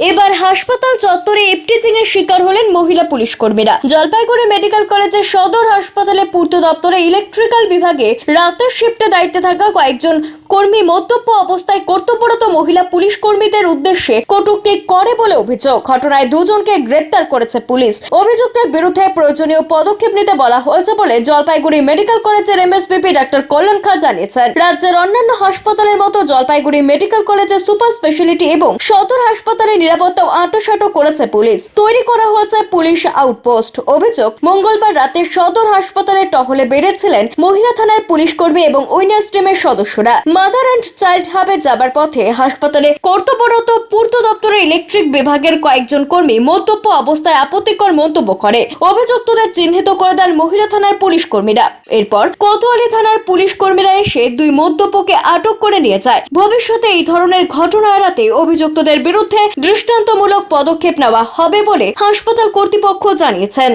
এবার হাসপাতাল চত্বরে ইপটিজিং এর শিকার হলেন মহিলা পুলিশ কর্মীরা। জলপাইগুড়ি মেডিকেল কলেজের সদর হাসপাতালে পূর্ত দপ্তরে ইলেকট্রিক্যাল বিভাগে রাতের শিফটে দায়িত্বে থাকা কয়েকজন কর্মী মদ্যপ অবস্থায় কর্তব্যরত মহিলা পুলিশ কর্মীদের উদ্দেশ্যে কটূক্তি করে বলে অভিযোগ। ঘটনায় দুজনকে গ্রেপ্তার করেছে পুলিশ। অভিযুক্তের বিরুদ্ধে প্রয়োজনীয় পদক্ষেপ নিতে বলা হয়েছে বলে জলপাইগুড়ি মেডিকেল কলেজের এমএসবিপি ডাক্তার কল্যাণ খা জানিয়েছেন। রাজ্যের অন্যান্য হাসপাতালের মতো জলপাইগুড়ি মেডিকেল কলেজের সুপার স্পেশালিটি এবং সদর হাসপাতালে নিরাপত্তাও আঁটোসাঁটো করেছে পুলিশ। তৈরি করা হয়েছে পুলিশ আউটপোস্ট। অভিযোগ, মঙ্গলবার রাতে সদর হাসপাতালে টহলে বেড়েছিলেন মহিলা থানার পুলিশ কর্মী এবং উইনার্স টিমের সদস্যরা। মাদার অ্যান্ড চাইল্ড হাবে যাবার পথে হাসপাতালে কর্তব্যরত পূর্ত দপ্তরের ইলেকট্রিক বিভাগের কয়েকজন কর্মী মন্তব্য অবস্থায় আপত্তিকর মন্তব্য করে। অভিযুক্তদের চিহ্নিত করে দেন মহিলা থানার পুলিশ কর্মীরা। এরপর কোতোয়ালি থানার পুলিশ কর্মীরা এসে দুই মদ্যপকে আটক করে নিয়ে যায়। ভবিষ্যতে এই ধরনের ঘটনা এড়াতে অভিযুক্তদের বিরুদ্ধে দৃষ্টান্তমূলক পদক্ষেপ নেওয়া হবে বলে হাসপাতাল কর্তৃপক্ষ জানিয়েছেন।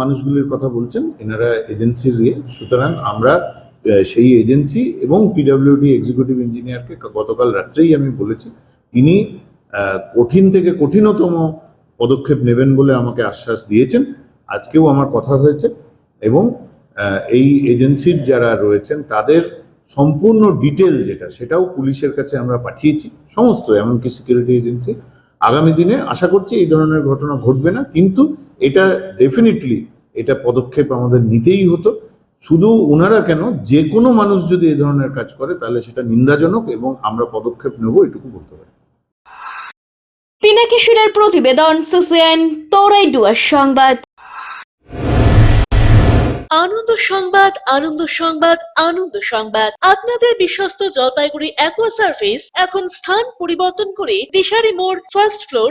মানুষগুলির কথা বলছেন, এনারা এজেন্সির ইয়ে সুতরাং আমরা সেই এজেন্সি এবং পিডব্লিউডি এক্সিকিউটিভ ইঞ্জিনিয়ারকে গতকাল রাত্রেই আমি বলেছি, তিনি কঠিন থেকে কঠিনতম পদক্ষেপ নেবেন বলে আমাকে আশ্বাস দিয়েছেন। আজকেও আমার কথা হয়েছে এবং এই এজেন্সির যারা রয়েছেন, তাদের সম্পূর্ণ ডিটেল যেটা, সেটাও পুলিশের কাছে আমরা পাঠিয়েছি, সমস্ত, এমনকি সিকিউরিটি এজেন্সি আগামী দিনে আশা করছি এই ধরনের ঘটনা ঘটবে না, কিন্তু এটা ডেফিনেটলি এটা পদক্ষেপ আমাদের নিতেই হতো। শুধু ওনারা কেন যে কোনো মানুষ যদি এই ধরনের কাজ করে, তাহলে সেটা নিন্দাজনক এবং আমরা পদক্ষেপ নেব এটুকু বলতে পারি। পিনাকি প্রতিবেদন সিসিএন তোরাই ডুয়ার সংবাদ। আনন্দ সংবাদ আনন্দ সংবাদ আনন্দ সংবাদ। আপনাদের বিশ্বস্ত জলপাইগুড়ি অ্যাকোয়া সার্ভিস এখন স্থান পরিবর্তন করে দিশারি মোড়, ফার্স্ট ফ্লোর